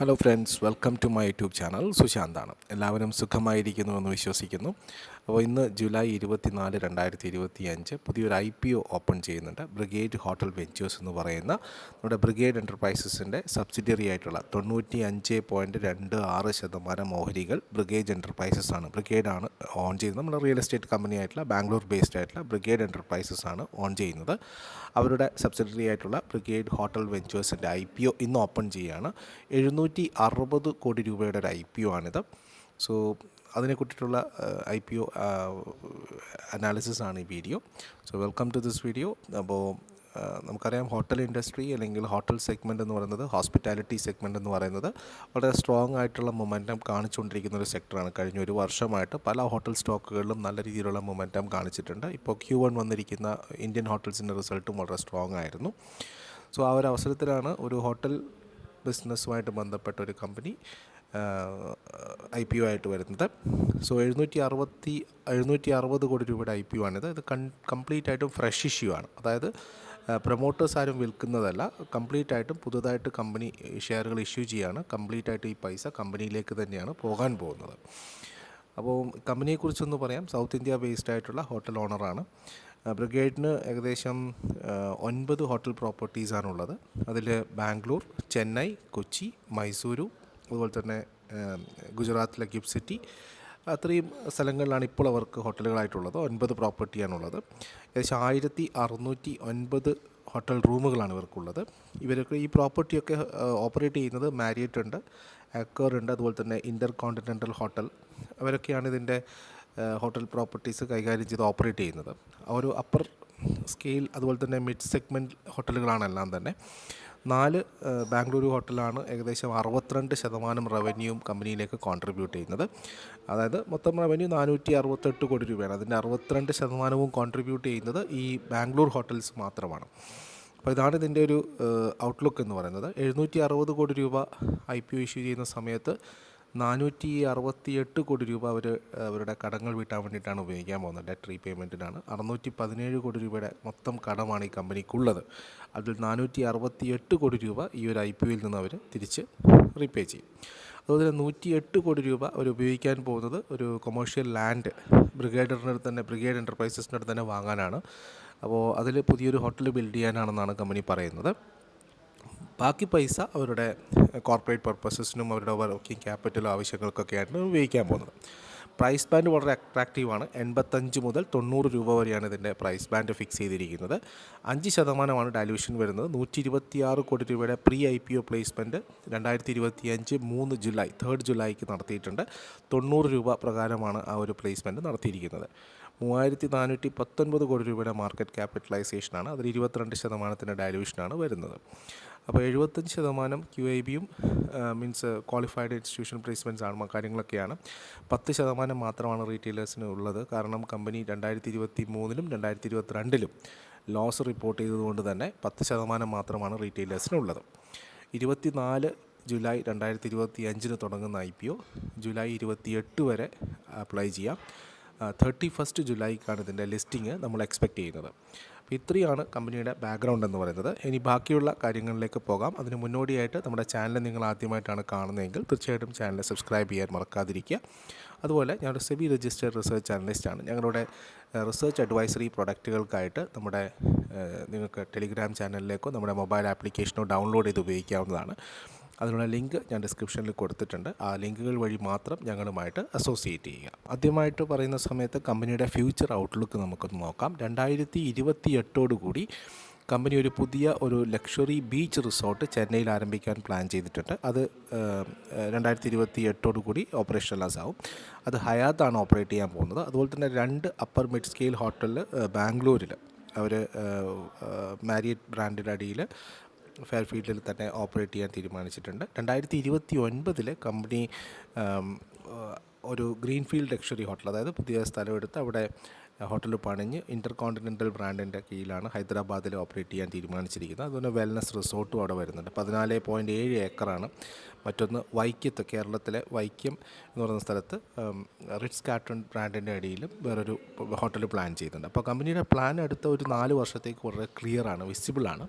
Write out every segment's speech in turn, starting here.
Hello friends welcome to my YouTube channel സുശാന്താണ് എല്ലാവരും സുഖമായിരിക്കുന്നു എന്ന് വിശ്വസിക്കുന്നു. അപ്പോൾ ഇന്ന് ജൂലൈ ഇരുപത്തിനാല് രണ്ടായിരത്തി ഇരുപത്തി അഞ്ച് പുതിയൊരു ഐ പി ഒ ഓപ്പൺ ചെയ്യുന്നുണ്ട്. ബ്രിഗേഡ് ഹോട്ടൽ വെഞ്ചേഴ്സ് എന്ന് പറയുന്ന നമ്മുടെ ബ്രിഗേഡ് എന്റർപ്രൈസസിന്റെ സബ്സിഡിയറി ആയിട്ടുള്ള തൊണ്ണൂറ്റി അഞ്ച് പോയിന്റ് രണ്ട് ആറ് ശതമാനം ഓഹരികൾ ബ്രിഗേഡ് എന്റർപ്രൈസസ് ആണ്. ബ്രിഗേഡ് ആണ് ഓൺ ചെയ്യുന്നത്. നമ്മുടെ റിയൽ എസ്റ്റേറ്റ് കമ്പനി ആയിട്ടുള്ള ബാംഗ്ലൂർ ബേസ്ഡ് ആയിട്ടുള്ള ബ്രിഗേഡ് എന്റർപ്രൈസസ് ആണ് ഓൺ ചെയ്യുന്നത്. അവരുടെ സബ്സിഡിയറി ആയിട്ടുള്ള ബ്രിഗേഡ് ഹോട്ടൽ വെഞ്ചേഴ്സിന്റെ ഐ പി ഒ ഇന്ന് ഓപ്പൺ ചെയ്യുകയാണ്. എഴുന്നൂറ്റി അറുപത് കോടി രൂപയുടെ ഒരു ഐ പി ഒ ആണിത്. സോ അതിനെക്കുറിച്ചിട്ടുള്ള ഐ പി ഒ അനാലിസിസ് ആണ് ഈ video so welcome to this video അപ്പോൾ നമുക്കറിയാം ഹോട്ടൽ ഇൻഡസ്ട്രി അല്ലെങ്കിൽ ഹോട്ടൽ സെഗ്മെന്റ് എന്ന് പറയുന്നത് ഹോസ്പിറ്റാലിറ്റി സെഗ്മെന്റ് എന്ന് പറയുന്നത് വളരെ സ്ട്രോങ് ആയിട്ടുള്ള മൊമെന്റം കാണിച്ചുകൊണ്ടിരിക്കുന്ന ഒരു സെക്ടറാണ് കഴിഞ്ഞ ഒരു വർഷമായിട്ട് പല ഹോട്ടൽ സ്റ്റോക്കുകളിലും നല്ല രീതിയിലുള്ള മൊമെന്റം കാണിച്ചിട്ടുണ്ട്. ഇപ്പോൾ ക്യൂ വൺ വന്നിരിക്കുന്ന ഇന്ത്യൻ ഹോട്ടൽസിന്റെ റിസൾട്ടും വളരെ സ്ട്രോങ് ആയിരുന്നു. സോ ആ ഒരു അവസരത്തിലാണ് ഒരു ഹോട്ടൽ ബിസിനസ്സുമായിട്ട് ബന്ധപ്പെട്ട ഒരു കമ്പനി ഐ പി ഒ ആയിട്ട് വരുന്നത്. സോ എഴുന്നൂറ്റി അറുപത്തി എഴുന്നൂറ്റി അറുപത് കോടി രൂപയുടെ ഐ പി ഒ ആണിത്. ഇത് കൺ കംപ്ലീറ്റ് ആയിട്ടും ഫ്രഷ് ഇഷ്യൂ ആണ്. അതായത് പ്രൊമോട്ടേഴ്സ് ആരും വിൽക്കുന്നതല്ല കംപ്ലീറ്റ് ആയിട്ടും പുതുതായിട്ട് കമ്പനി ഷെയറുകൾ ഇഷ്യൂ ചെയ്യുകയാണ് കംപ്ലീറ്റ് ആയിട്ട് ഈ പൈസ കമ്പനിയിലേക്ക് തന്നെയാണ് പോകാൻ പോകുന്നത്. അപ്പോൾ കമ്പനിയെക്കുറിച്ചൊന്ന് പറയാം. സൗത്ത് ഇന്ത്യ ബേസ്ഡ് ആയിട്ടുള്ള ഹോട്ടൽ ഓണറാണ്. ബ്രിഗേഡിന് ഏകദേശം ഒൻപത് ഹോട്ടൽ പ്രോപ്പർട്ടീസാണുള്ളത് അതിൽ ബാംഗ്ലൂർ ചെന്നൈ കൊച്ചി മൈസൂരു അതുപോലെ തന്നെ ഗുജറാത്തിലെ ഗിഫ്റ്റ് സിറ്റി അത്രയും സ്ഥലങ്ങളിലാണ് ഇപ്പോൾ അവർക്ക് ഹോട്ടലുകളായിട്ടുള്ളത്. ഒൻപത് പ്രോപ്പർട്ടിയാണുള്ളത് ഏകദേശം ആയിരത്തി അറുന്നൂറ്റി ഒൻപത് ഹോട്ടൽ റൂമുകളാണ് ഇവർക്കുള്ളത്. ഇവരൊക്കെ ഈ പ്രോപ്പർട്ടിയൊക്കെ ഓപ്പറേറ്റ് ചെയ്യുന്നത് മാരിയറ്റ് ഉണ്ട് അക്കർ ഉണ്ട് അതുപോലെ തന്നെ ഇന്റർ കോണ്ടിനെന്റൽ ഹോട്ടൽ. അവരൊക്കെയാണ് ഇതിന്റെ ഹോട്ടൽ പ്രോപ്പർട്ടീസ് കൈകാര്യം ചെയ്ത് ഓപ്പറേറ്റ് ചെയ്യുന്നത്. ഒരു അപ്പർ സ്കെയിൽ അതുപോലെ തന്നെ മിഡ് സെഗ്മെന്റ് ഹോട്ടലുകളാണ് എല്ലാം തന്നെ. നാല് ബാംഗ്ലൂരു ഹോട്ടലാണ് ഏകദേശം അറുപത്തിരണ്ട് ശതമാനം റവന്യൂവും കമ്പനിയിലേക്ക് കോൺട്രിബ്യൂട്ട് ചെയ്യുന്നത്. അതായത് മൊത്തം റവന്യൂ നാനൂറ്റി അറുപത്തെട്ട് കോടി രൂപയാണ്. അതിന്റെ അറുപത്തിരണ്ട് ശതമാനവും കോൺട്രിബ്യൂട്ട് ചെയ്യുന്നത് ഈ ബാംഗ്ലൂർ ഹോട്ടൽസ് മാത്രമാണ്. അപ്പോൾ ഇതാണ് ഇതിന്റെ ഒരു ഔട്ട്ലുക്ക് എന്ന് പറയുന്നത്. എഴുന്നൂറ്റി അറുപത് കോടി രൂപ ഐ പി ഒ ഇഷ്യൂ ചെയ്യുന്ന സമയത്ത് നാനൂറ്റി അറുപത്തി എട്ട് കോടി രൂപ അവർ അവരുടെ കടങ്ങൾ വീട്ടാൻ വേണ്ടിയിട്ടാണ് ഉപയോഗിക്കാൻ പോകുന്നത്. ഡെറ്റ് റീപേയ്മെന്റിനാണ് അറുന്നൂറ്റി പതിനേഴ് കോടി രൂപയുടെ മൊത്തം കടമാണ് ഈ കമ്പനിക്കുള്ളത്. അതിൽ നാനൂറ്റി അറുപത്തി എട്ട് കോടി രൂപ ഈ ഒരു ഐ പി ഒയിൽ നിന്ന് അവർ തിരിച്ച് റീപേ ചെയ്യും. അതുപോലെ തന്നെ നൂറ്റി എട്ട് കോടി രൂപ അവർ ഉപയോഗിക്കാൻ പോകുന്നത് ഒരു കൊമേഴ്ഷ്യൽ ലാൻഡ് ബ്രിഗേഡറിന്റെ അടുത്ത് തന്നെ ബ്രിഗേഡ് എന്റർപ്രൈസസിന്റെ അടുത്ത് തന്നെ വാങ്ങാനാണ്. അപ്പോൾ അതിൽ പുതിയൊരു ഹോട്ടൽ ബിൽഡ് ചെയ്യാനാണെന്നാണ് കമ്പനി പറയുന്നത്. ബാക്കി പൈസ അവരുടെ കോർപ്പറേറ്റ് പർപ്പസസിനും അവരുടെ വർക്കിംഗ് ക്യാപിറ്റൽ ആവശ്യങ്ങൾക്കൊക്കെയായിട്ട് ഉപയോഗിക്കാൻ പോകുന്നത്. പ്രൈസ് ബാൻഡ് വളരെ അട്രാക്റ്റീവാണ് എൺപത്തഞ്ച് മുതൽ തൊണ്ണൂറ് രൂപ വരെയാണ് ഇതിന്റെ പ്രൈസ് ബാൻഡ് ഫിക്സ് ചെയ്തിരിക്കുന്നത്. അഞ്ച് ശതമാനമാണ് ഡൈല്യൂഷൻ വരുന്നത്. നൂറ്റി ഇരുപത്തിയാറ് കോടി രൂപയുടെ pre I P O placement രണ്ടായിരത്തി ഇരുപത്തി അഞ്ച് മൂന്ന് ജൂലൈ തേർഡ് ജൂലൈക്ക് നടത്തിയിട്ടുണ്ട്. തൊണ്ണൂറ് രൂപ പ്രകാരമാണ് ആ ഒരു പ്ലേസ്മെന്റ് നടത്തിയിരിക്കുന്നത്. മൂവായിരത്തി നാനൂറ്റി പത്തൊൻപത് കോടി രൂപയുടെ മാർക്കറ്റ് ക്യാപിറ്റലൈസേഷനാണ് അതിൽ ഇരുപത്തിരണ്ട് ശതമാനത്തിന്റെ ഡയലൂഷനാണ് വരുന്നത്. അപ്പോൾ എഴുപത്തഞ്ച് ശതമാനം ക്യു ഐ ബിയും മീൻസ് ക്വാളിഫൈഡ് ഇൻസ്റ്റിറ്റ്യൂഷൻ പ്ലേസ്മെന്റ്സ് ആണ് കാര്യങ്ങളൊക്കെയാണ്. പത്ത് ശതമാനം മാത്രമാണ് റീറ്റെയിലേഴ്സിന് ഉള്ളത്. കാരണം കമ്പനി രണ്ടായിരത്തി ഇരുപത്തി മൂന്നിലും രണ്ടായിരത്തി ഇരുപത്തിരണ്ടിലും ലോസ് റിപ്പോർട്ട് ചെയ്തതുകൊണ്ട് തന്നെ പത്ത് ശതമാനം മാത്രമാണ് റീറ്റെയിലേഴ്സിനുള്ളത് ഇരുപത്തി നാല് ജൂലൈ രണ്ടായിരത്തി ഇരുപത്തി അഞ്ചിന് തുടങ്ങുന്ന ഐ പി ഒ ജൂലൈ ഇരുപത്തിയെട്ട് വരെ അപ്ലൈ ചെയ്യാം. തേർട്ടി ഫസ്റ്റ് ജൂലൈക്കാണ് ഇതിന്റെ ലിസ്റ്റിംഗ് നമ്മൾ എക്സ്പെക്റ്റ് ചെയ്യുന്നത്. അപ്പോൾ ഇത്രയാണ് കമ്പനിയുടെ ബാക്ക്ഗ്രൗണ്ട് എന്ന് പറയുന്നത്. ഇനി ബാക്കിയുള്ള കാര്യങ്ങളിലേക്ക് പോകാം. അതിന് മുന്നോടിയായിട്ട് നമ്മുടെ ചാനൽ നിങ്ങൾ ആദ്യമായിട്ടാണ് കാണുന്നതെങ്കിൽ തീർച്ചയായിട്ടും ചാനൽ സബ്സ്ക്രൈബ് ചെയ്യാൻ മറക്കാതിരിക്കുക. അതുപോലെ ഞാനൊരു സെബി രജിസ്റ്റേഡ് റിസർച്ച് അനലിസ്റ്റാണ് ഞങ്ങളുടെ റിസർച്ച് അഡ്വൈസറി പ്രൊഡക്റ്റുകൾക്കായിട്ട് നമ്മുടെ നിങ്ങൾക്ക് ടെലിഗ്രാം ചാനലിലേക്കോ നമ്മുടെ മൊബൈൽ ആപ്ലിക്കേഷനോ ഡൗൺലോഡ് ചെയ്ത് ഉപയോഗിക്കാവുന്നതാണ്. അതിനുള്ള ലിങ്ക് ഞാൻ ഡിസ്ക്രിപ്ഷനിൽ കൊടുത്തിട്ടുണ്ട്. ആ ലിങ്കുകൾ വഴി മാത്രം ഞങ്ങളുമായിട്ട് അസോസിയേറ്റ് ചെയ്യുക. ആദ്യമായിട്ട് പറയുന്ന സമയത്ത് കമ്പനിയുടെ ഫ്യൂച്ചർ ഔട്ട്ലുക്ക് നമുക്കൊന്ന് നോക്കാം. രണ്ടായിരത്തി ഇരുപത്തി എട്ടോടുകൂടി കമ്പനി ഒരു പുതിയ ഒരു ലക്ഷറി ബീച്ച് റിസോർട്ട് ചെന്നൈയിൽ ആരംഭിക്കാൻ പ്ലാൻ ചെയ്തിട്ടുണ്ട്. അത് രണ്ടായിരത്തി ഇരുപത്തി എട്ടോടുകൂടി ഓപ്പറേഷനലൈസ് ആവും. അത് ഹയാത്താണ് ഓപ്പറേറ്റ് ചെയ്യാൻ പോകുന്നത്. അതുപോലെ തന്നെ രണ്ട് അപ്പർ മിഡ് സ്കെയിൽ ഹോട്ടലിൽ ബാംഗ്ലൂരിൽ അവർ മാരിയറ്റ് ബ്രാൻഡിന്റെ അടിയിൽ ഫെയർഫീൽഡിൽ തന്നെ ഓപ്പറേറ്റ് ചെയ്യാൻ തീരുമാനിച്ചിട്ടുണ്ട്. രണ്ടായിരത്തി ഇരുപത്തി ഒൻപതിൽ കമ്പനി ഒരു ഗ്രീൻഫീൽഡ് ലക്ഷറി ഹോട്ടൽ അതായത് പുതിയ സ്ഥലമെടുത്ത് അവിടെ ഹോട്ടൽ പണിഞ്ഞ് ഇന്റർ കോണ്ടിനെന്റൽ ബ്രാൻഡിന്റെ കീഴിലാണ് ഹൈദരാബാദിൽ ഓപ്പറേറ്റ് ചെയ്യാൻ തീരുമാനിച്ചിരിക്കുന്നത്. അതുപോലെ വെൽനസ് റിസോർട്ടും അവിടെ വരുന്നുണ്ട്. പതിനാല് പോയിന്റ് ഏഴ് ഏക്കറാണ്. മറ്റൊന്ന് വൈക്കത്ത് കേരളത്തിലെ വൈക്കം എന്ന് പറയുന്ന സ്ഥലത്ത് റിറ്റ്സ് കാർട്ടൺ ബ്രാൻഡിന്റെ അടിയിലും വേറൊരു ഹോട്ടൽ പ്ലാൻ ചെയ്യുന്നുണ്ട്. അപ്പോൾ കമ്പനിയുടെ പ്ലാൻ അടുത്ത ഒരു നാല് വർഷത്തേക്ക് വളരെ ക്ലിയറാണ് വിസിബിളാണ്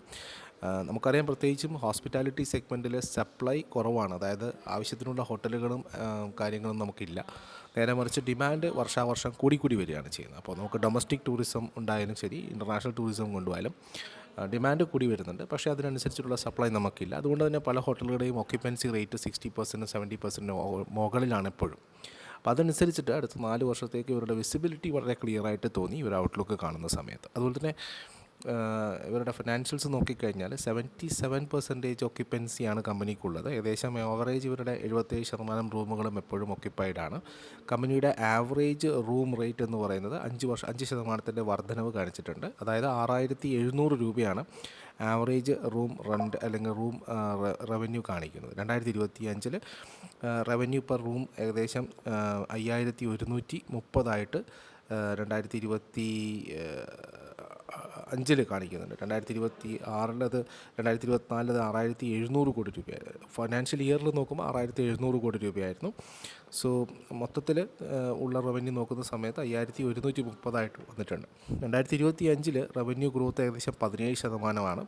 നമുക്കറിയാം പ്രത്യേകിച്ചും ഹോസ്പിറ്റാലിറ്റി സെഗ്മെന്റിൽ സപ്ലൈ കുറവാണ്. അതായത് ആവശ്യത്തിനുള്ള ഹോട്ടലുകളും കാര്യങ്ങളും നമുക്കില്ല. നേരെ മറിച്ച് ഡിമാൻഡ് വർഷാവർഷം കൂടി കൂടി വരികയാണ് ചെയ്യുന്നത്. അപ്പോൾ നമുക്ക് ഡൊമസ്റ്റിക് ടൂറിസം ഉണ്ടായാലും ശരി ഇന്റർനാഷണൽ ടൂറിസം കൊണ്ടുപോയാലും ഡിമാൻഡ് കൂടി വരുന്നുണ്ട്. പക്ഷേ അതിനനുസരിച്ചുള്ള സപ്ലൈ നമുക്കില്ല. അതുകൊണ്ട് തന്നെ പല ഹോട്ടലുകളുടെയും occupancy rate sixty percent seventy percent മുകളിലാണ് എപ്പോഴും. അപ്പോൾ അതനുസരിച്ചിട്ട് അടുത്ത നാല് വർഷത്തേക്ക് ഇവരുടെ വിസിബിലിറ്റി വളരെ ക്ലിയറായിട്ട് തോന്നി ഇവർ ഔട്ട്ലുക്ക് കാണുന്ന സമയത്ത്. അതുപോലെ തന്നെ ഇവരുടെ ഫിനാൻഷ്യൽസ് നോക്കിക്കഴിഞ്ഞാൽ സെവന്റി സെവൻ പെർസെന്റേജ് ഒക്യുപ്പൻസിയാണ് കമ്പനിക്കുള്ളത്. ഏകദേശം ആവറേജ് ഇവരുടെ എഴുപത്തേഴ് ശതമാനം റൂമുകളും എപ്പോഴും ഒക്യുപ്പൈഡ് ആണ്. കമ്പനിയുടെ ആവറേജ് റൂം റേറ്റ് എന്ന് പറയുന്നത് അഞ്ച് വർഷം അഞ്ച് ശതമാനത്തിന്റെ വർധനവ് കാണിച്ചിട്ടുണ്ട്. അതായത് ആറായിരത്തി എഴുന്നൂറ് രൂപയാണ് ആവറേജ് റൂം റെന്റ് അല്ലെങ്കിൽ റൂം റവന്യൂ കാണിക്കുന്നത്. രണ്ടായിരത്തി ഇരുപത്തി അഞ്ചിൽ റവന്യൂ പെർ റൂം ഏകദേശം അയ്യായിരത്തി ഒരുന്നൂറ്റി മുപ്പതായിട്ട് രണ്ടായിരത്തി ഇരുപത്തി അഞ്ചിൽ കാണിക്കുന്നുണ്ട്. രണ്ടായിരത്തി ഇരുപത്തി ആറിലത് രണ്ടായിരത്തി ഇരുപത്തിനാലിലത് ആറായിരത്തി എഴുന്നൂറ് കോടി രൂപയായിരുന്നു. ഫൈനാൻഷ്യൽ ഇയറിൽ നോക്കുമ്പോൾ ആറായിരത്തി എഴുന്നൂറ് കോടി രൂപയായിരുന്നു. സോ മൊത്തത്തിൽ ഉള്ള റവന്യൂ നോക്കുന്ന സമയത്ത് അയ്യായിരത്തി ഒരുന്നൂറ്റി മുപ്പതായിട്ട് വന്നിട്ടുണ്ട്. രണ്ടായിരത്തി ഇരുപത്തി അഞ്ചിൽ റവന്യൂ ഗ്രോത്ത് ഏകദേശം പതിനേഴ് ശതമാനമാണ്.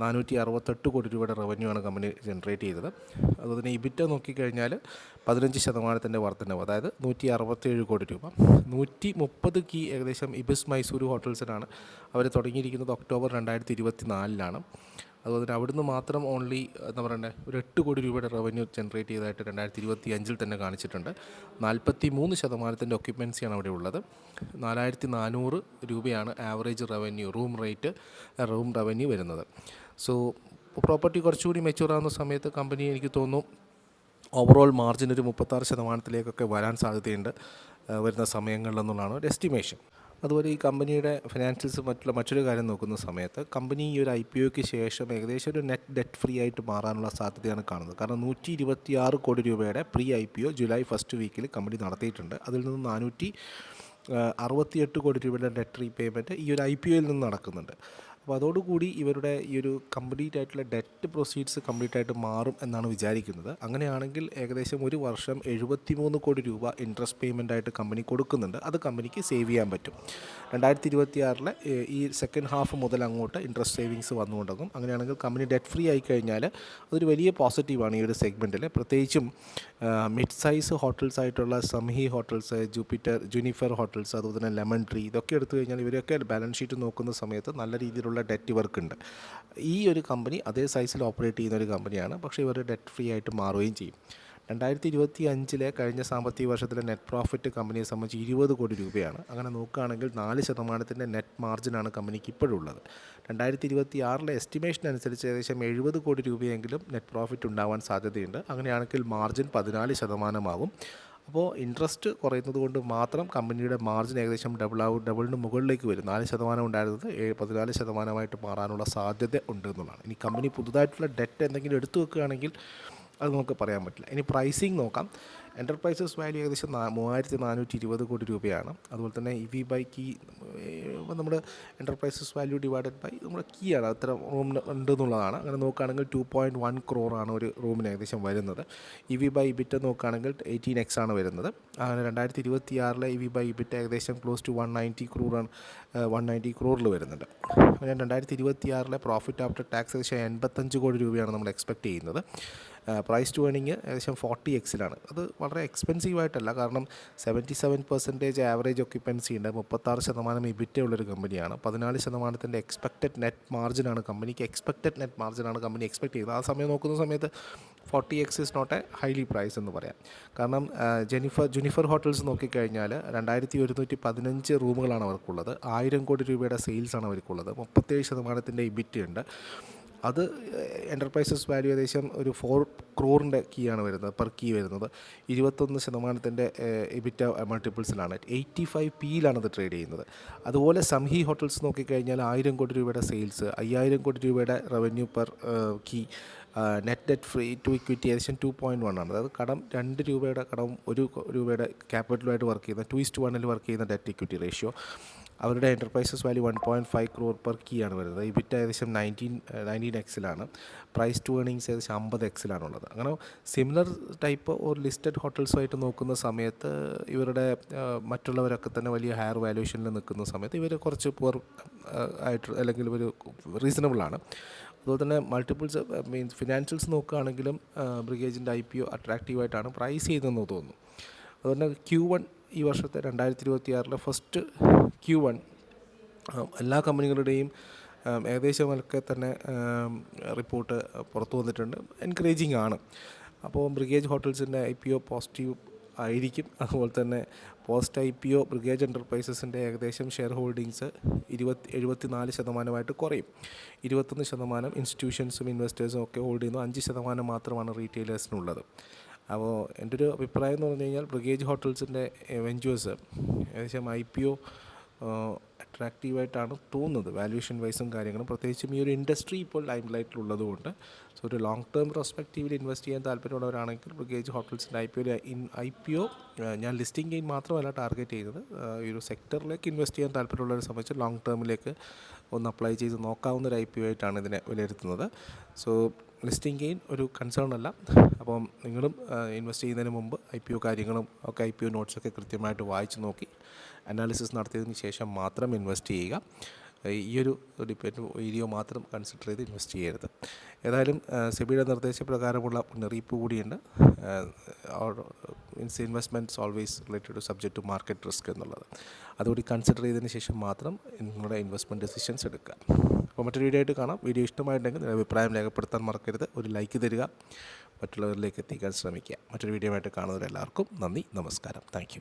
നാനൂറ്റി അറുപത്തെട്ട് കോടി രൂപയുടെ റവന്യൂ ആണ് കമ്പനി ജനറേറ്റ് ചെയ്തത്. അതുപോലെ തന്നെ ഇബിറ്റ നോക്കിക്കഴിഞ്ഞാൽ പതിനഞ്ച് ശതമാനത്തിന്റെ വർധനവ് അതായത് നൂറ്റി അറുപത്തേഴ് കോടി രൂപ. നൂറ്റി മുപ്പത് കീ ഏകദേശം ഇബിസ് മൈസൂരു ഹോട്ടൽസിനാണ് അവർ തുടങ്ങിയിരിക്കുന്നത് ഒക്ടോബർ രണ്ടായിരത്തി ഇരുപത്തി നാലിലാണ് അതുപോലെ തന്നെ അവിടുന്ന് മാത്രം ഓൺലി എന്താ പറയണ്ടേ ഒരു എട്ട് കോടി രൂപയുടെ റവന്യൂ ജനറേറ്റ് ചെയ്തതായിട്ട് രണ്ടായിരത്തി ഇരുപത്തി അഞ്ചിൽ തന്നെ കാണിച്ചിട്ടുണ്ട്. നാൽപ്പത്തി മൂന്ന് ശതമാനത്തിന്റെ ഒക്യുപ്പൻസിയാണ് അവിടെ ഉള്ളത്. നാലായിരത്തി നാനൂറ് രൂപയാണ് average revenue room rate room revenue വരുന്നത്. സോ പ്രോപ്പർട്ടി കുറച്ചുകൂടി മെച്ചൂർ ആവുന്ന സമയത്ത് കമ്പനി എനിക്ക് തോന്നുന്നു ഓവറോൾ മാർജിൻ ഒരു മുപ്പത്താറ് ശതമാനത്തിലേക്കൊക്കെ വരാൻ സാധ്യതയുണ്ട് വരുന്ന സമയങ്ങളിലെന്നുള്ളതാണ് ഒരു എസ്റ്റിമേഷൻ അതുപോലെ ഈ കമ്പനിയുടെ ഫിനാൻഷ്യൽസ് മറ്റുള്ള മറ്റൊരു കാര്യം നോക്കുന്ന സമയത്ത് കമ്പനി ഈ ഒരു ഐ പി ഒക്ക് ശേഷം ഏകദേശം ഒരു നെറ്റ് ഡെറ്റ് ഫ്രീ ആയിട്ട് മാറാനുള്ള സാധ്യതയാണ് കാണുന്നത്. കാരണം നൂറ്റി ഇരുപത്തി ആറ് കോടി രൂപയുടെ pre I P O July first വീക്കിൽ കമ്പനി നടത്തിയിട്ടുണ്ട്. അതിൽ നിന്ന് നാനൂറ്റി അറുപത്തിയെട്ട് കോടി രൂപയുടെ ഡെറ്റ് റീപേയ്മെന്റ് ഈ ഒരു ഐ പി ഒയിൽ നിന്ന് നടക്കുന്നുണ്ട്. അപ്പോൾ അതോടുകൂടി ഇവരുടെ ഈ ഒരു കംപ്ലീറ്റ് ആയിട്ടുള്ള ഡെറ്റ് പ്രൊസീഡ്സ് കംപ്ലീറ്റ് ആയിട്ട് മാറും എന്നാണ് വിചാരിക്കുന്നത്. അങ്ങനെയാണെങ്കിൽ ഏകദേശം ഒരു വർഷം എഴുപത്തിമൂന്ന് കോടി രൂപ ഇൻട്രസ്റ്റ് പേയ്മെന്റ് ആയിട്ട് കമ്പനി കൊടുക്കുന്നുണ്ട്. അത് കമ്പനിക്ക് സേവ് ചെയ്യാൻ പറ്റും. രണ്ടായിരത്തി ഇരുപത്തി ആറിലെ ഈ സെക്കൻഡ് ഹാഫ് മുതൽ അങ്ങോട്ട് ഇൻട്രസ്റ്റ് സേവിങ്സ് വന്നുകൊണ്ടിരിക്കും. അങ്ങനെയാണെങ്കിൽ കമ്പനി ഡെറ്റ് ഫ്രീ ആയി കഴിഞ്ഞാൽ അതൊരു വലിയ പോസിറ്റീവാണ് ഈ ഒരു സെഗ്മെന്റിൽ പ്രത്യേകിച്ചും മിഡ് സൈസ് ഹോട്ടൽസ് ആയിട്ടുള്ള Samhi hotels Jupiter Juniper hotels അതുപോലെ തന്നെ ലെമൺ ട്രീ ഇതൊക്കെ എടുത്തു കഴിഞ്ഞാൽ ഇവരൊക്കെ ബാലൻസ് ഷീറ്റ് നോക്കുന്ന സമയത്ത് നല്ല രീതിയിലുള്ള ഡെറ്റ് ഇവർക്കുണ്ട്. ഈ ഒരു കമ്പനി അതേ സൈസിൽ ഓപ്പറേറ്റ് ചെയ്യുന്ന ഒരു കമ്പനിയാണ് പക്ഷേ ഇവർ ഡെറ്റ് ഫ്രീ ആയിട്ട് മാറുകയും ചെയ്യും. രണ്ടായിരത്തി ഇരുപത്തി അഞ്ചിലെ കഴിഞ്ഞ സാമ്പത്തിക വർഷത്തിലെ നെറ്റ് പ്രോഫിറ്റ് കമ്പനിയെ സംബന്ധിച്ച് ഇരുപത് കോടി രൂപയാണ്. അങ്ങനെ നോക്കുകയാണെങ്കിൽ നാല് ശതമാനത്തിന്റെ നെറ്റ് മാർജിനാണ് കമ്പനിക്ക് ഇപ്പോഴുള്ളത്. രണ്ടായിരത്തി ഇരുപത്തി ആറിലെ എസ്റ്റിമേഷൻ അനുസരിച്ച് ഏകദേശം എഴുപത് കോടി രൂപയെങ്കിലും നെറ്റ് പ്രോഫിറ്റ് ഉണ്ടാവാൻ സാധ്യതയുണ്ട്. അങ്ങനെയാണെങ്കിൽ മാർജിൻ പതിനാല് ശതമാനമാകും. അപ്പോൾ ഇൻട്രസ്റ്റ് കുറയുന്നത് കൊണ്ട് മാത്രം കമ്പനിയുടെ മാർജിൻ ഏകദേശം ഡബിൾ ആവും ഡബിളിന് മുകളിലേക്ക് വരും. നാല് ശതമാനം ഉണ്ടായിരുന്നത് ഏഴ് പതിനാല് ശതമാനമായിട്ട് മാറാനുള്ള സാധ്യത ഉണ്ട് എന്നുള്ളതാണ്. ഇനി കമ്പനി പുതുതായിട്ടുള്ള ഡെറ്റ് എന്തെങ്കിലും എടുത്തു വെക്കുകയാണെങ്കിൽ അത് നമുക്ക് പറയാൻ പറ്റില്ല. ഇനി പ്രൈസിങ് നോക്കാം. എന്റർപ്രൈസസ് വാല്യൂ ഏകദേശം മൂവായിരത്തി നാനൂറ്റി ഇരുപത് കോടി രൂപയാണ്. അതുപോലെ തന്നെ ഇ വി ബൈ കീ നമ്മുടെ എന്റർപ്രൈസസ് വാല്യൂ ഡിവൈഡഡ് ബൈ നമ്മുടെ കീ ആണ്. അത്ര റൂമിന് ഉണ്ട് എന്നുള്ളതാണ് അങ്ങനെ നോക്കുകയാണെങ്കിൽ ടു പോയിന്റ് വൺ ക്രോറാണ് ഒരു റൂമിന് ഏകദേശം വരുന്നത്. ഇ വി ബൈ ബിറ്റ് നോക്കുകയാണെങ്കിൽ എയ്റ്റീൻ എക്സ് ആണ് വരുന്നത്. അങ്ങനെ രണ്ടായിരത്തി ഇരുപത്തി ആറിലെ ഇ വി ബൈ ബിറ്റ് ഏകദേശം ക്ലോസ് ടു വൺ നയന്റി ക്രൂറാണ് വൺ നയന്റി ക്രോറിൽ വരുന്നുണ്ട്. അങ്ങനെ രണ്ടായിരത്തി ഇരുപത്തി ആറിലെ പ്രോഫിറ്റ് ആഫ്റ്റർ ടാക്സ് ഏകദേശം എൺപത്തഞ്ച് കോടി രൂപയാണ് നമ്മൾ എക്സ്പെക്ട് ചെയ്യുന്നത്. പ്രൈസ് ടു ഏണിങ് ഏകദേശം ഫോർട്ടി എക്സിലാണ് അത് വളരെ എക്സ്പെൻസീവ് ആയിട്ടല്ല. കാരണം seventy seven percentage average occupancy ഉണ്ട്. മുപ്പത്താറ് ശതമാനം ഇബിറ്റ ഉള്ളൊരു കമ്പനിയാണ് പതിനാല് ശതമാനത്തിന്റെ എക്സ്പെക്റ്റഡ് നെറ്റ് മാർജിനാണ് കമ്പനിക്ക് എക്സ്പെക്റ്റഡ് നെറ്റ് മാർജിനാണ് കമ്പനി എക്സ്പെക്ട് ചെയ്യുന്നത്. ആ സമയം നോക്കുന്ന സമയത്ത് forty X is not a highly price എന്ന് പറയാം. കാരണം ജെനിഫർ ജുനിഫർ ഹോട്ടൽസ് നോക്കിക്കഴിഞ്ഞാൽ രണ്ടായിരത്തി ഒരുന്നൂറ്റി പതിനഞ്ച് റൂമുകളാണ് അവർക്കുള്ളത്. ആയിരം കോടി രൂപയുടെ സെയിൽസാണ് അവർക്കുള്ളത്. മുപ്പത്തേഴ് ശതമാനത്തിന്റെ ഇബിറ്റ് ഉണ്ട്. അത് എന്റർപ്രൈസസ് വാല്യൂ ഏകദേശം ഒരു ഫോർ ക്രോറിന്റെ കീ ആണ് വരുന്നത് പെർ കീ വരുന്നത്. ഇരുപത്തൊന്ന് ശതമാനത്തിന്റെ എബിറ്റ മൾട്ടിപ്പിൾസിലാണ് എയ്റ്റി ഫൈവ് പിയിലാണ് അത് ട്രേഡ് ചെയ്യുന്നത്. അതുപോലെ സംഹി ഹോട്ടൽസ് നോക്കിക്കഴിഞ്ഞാൽ ആയിരം കോടി രൂപയുടെ സെയിൽസ് അയ്യായിരം കോടി രൂപയുടെ revenue per key net debt free to equity ഏകദേശം ടു പോയിന്റ് വൺ ആണ്. അതായത് കടം രണ്ട് രൂപയുടെ കടവും ഒരു രൂപയുടെ ക്യാപിറ്റലുമായിട്ട് വർക്ക് ചെയ്യുന്ന ടു ഇസ്റ്റ് വണ്ണിൽ വർക്ക് ചെയ്യുന്ന ഡെറ്റ് ഇക്വിറ്റി റേഷ്യോ അവരുടെ enterprises value one point five crore per key ആണ് വരുന്നത്. ഈ ബിറ്റ് ഏകദേശം നയന്റീൻ നയന്റീൻ എക്സിലാണ് പ്രൈസ് ടു ഏണിങ്സ് ഏകദേശം അമ്പത് എക്സിലാണുള്ളത് അങ്ങനെ സിമിലർ ടൈപ്പ് ഒരു ലിസ്റ്റഡ് ഹോട്ടൽസുമായിട്ട് നോക്കുന്ന സമയത്ത് ഇവരുടെ മറ്റുള്ളവരൊക്കെ തന്നെ വലിയ ഹയർ വാല്യൂഷനിൽ നിൽക്കുന്ന സമയത്ത് ഇവർ കുറച്ച് പുവർ ആയിട്ട് അല്ലെങ്കിൽ ഇവർ റീസണബിളാണ് അതുപോലെ തന്നെ മൾട്ടിപ്പിൾസ് മീൻസ് ഫിനാൻഷ്യൽസ് നോക്കുകയാണെങ്കിലും ബ്രിഗേജിന്റെ ഐ പി ഒ അട്രാക്റ്റീവായിട്ടാണ് പ്രൈസ് ചെയ്തതെന്ന് തോന്നുന്നു. അതുകൊണ്ട് ക്യൂ വൺ ഈ വർഷത്തെ രണ്ടായിരത്തി ഇരുപത്തി ആറിലെ ഫസ്റ്റ് ക്യൂ വൺ എല്ലാ കമ്പനികളുടെയും ഏകദേശമൊക്കെ തന്നെ റിപ്പോർട്ട് പുറത്തു വന്നിട്ടുണ്ട്. എൻകറേജിങ് ആണ് അപ്പോൾ ബ്രിഗേജ് ഹോട്ടൽസിന്റെ ഐ പി ഒ പോസിറ്റീവ് ആയിരിക്കും. അതുപോലെ തന്നെ പോസ്റ്റ് ഐ പി ഒ ബ്രിഗേജ് എന്റർപ്രൈസസിന്റെ ഏകദേശം ഷെയർ ഹോൾഡിങ്സ് ഇരുപത്തി എഴുപത്തി നാല് ശതമാനമായിട്ട് കുറയും. ഇരുപത്തൊന്ന് ശതമാനം ഇൻസ്റ്റിറ്റ്യൂഷൻസും ഇൻവെസ്റ്റേഴ്സും ഒക്കെ ഹോൾഡ് ചെയ്യുന്നു. അഞ്ച് ശതമാനം മാത്രമാണ് റീറ്റെയിലേഴ്സിനുള്ളത്. അപ്പോൾ എന്റെ ഒരു അഭിപ്രായം എന്ന് പറഞ്ഞു കഴിഞ്ഞാൽ ബ്രിഗേജ് ഹോട്ടൽസിന്റെ വെഞ്ചേഴ്സ് ഏകദേശം ഐ പി ഒ അട്രാക്റ്റീവായിട്ടാണ് തോന്നുന്നത്. വാല്യൂഷൻ വൈസും കാര്യങ്ങളും. പ്രത്യേകിച്ചും ഈ ഒരു ഇൻഡസ്ട്രി ഇപ്പോൾ ലൈം ലൈറ്റിലുള്ളതുകൊണ്ട് സോ ഒരു ലോങ് ടേം പെർസ്പെക്റ്റീവിൽ ഇൻവെസ്റ്റ് ചെയ്യാൻ താല്പര്യമുള്ളവരാണെങ്കിൽ പ്രത്യേകിച്ച് ഹോട്ടൽസിന്റെ I P O in I P O ഞാൻ ലിസ്റ്റിംഗ് ഗെയിൻ മാത്രമല്ല ടാർഗറ്റ് ചെയ്യുന്നത്. ഈ ഒരു സെക്ടറിലേക്ക് ഇൻവെസ്റ്റ് ചെയ്യാൻ താല്പര്യമുള്ളവരെ സംബന്ധിച്ച് ലോങ് ടേമിലേക്ക് ഒന്ന് അപ്ലൈ ചെയ്ത് നോക്കാവുന്ന ഒരു ഐ പി ഒ ആയിട്ടാണ് ഇതിനെ വിലയിരുത്തുന്നത്. സോ ലിസ്റ്റിംഗ് ഗെയിൻ ഒരു കൺസേൺ അല്ല. അപ്പം നിങ്ങളും ഇൻവെസ്റ്റ് ചെയ്യുന്നതിന് മുമ്പ് ഐ പി ഒ കാര്യങ്ങളും ഒക്കെ ഐ പി ഒ നോട്ട്സൊക്കെ കൃത്യമായിട്ട് വായിച്ച് നോക്കി. അനാലിസിസ് നടത്തിയതിന് ശേഷം മാത്രം ഇൻവെസ്റ്റ് ചെയ്യുക. ഈ ഒരു ഡിപ്പെൻഡ് ഏരിയ മാത്രം കൺസിഡർ ചെയ്ത് ഇൻവെസ്റ്റ് ചെയ്യരുത്. ഏതായാലും സെബിയുടെ നിർദ്ദേശപ്രകാരമുള്ള മുന്നറിയിപ്പ് കൂടിയുണ്ട്. Means investments always related to subject to market risk എന്നുള്ളത്. അതുകൂടി കൺസിഡർ ചെയ്തതിന് ശേഷം മാത്രം നിങ്ങളുടെ ഇൻവെസ്റ്റ്മെന്റ് ഡെസിഷൻസ് എടുക്കുക. അപ്പോൾ മറ്റൊരു വീഡിയോ ആയിട്ട് കാണാം. വീഡിയോ ഇഷ്ടമായിട്ടുണ്ടെങ്കിൽ അഭിപ്രായം രേഖപ്പെടുത്താൻ മറക്കരുത്. ഒരു ലൈക്ക് തരിക. മറ്റുള്ളവരിലേക്ക് എത്തിക്കാൻ ശ്രമിക്കുക. മറ്റൊരു വീഡിയോ ആയിട്ട് കാണുന്നവരെല്ലാവർക്കും നന്ദി. നമസ്കാരം. താങ്ക്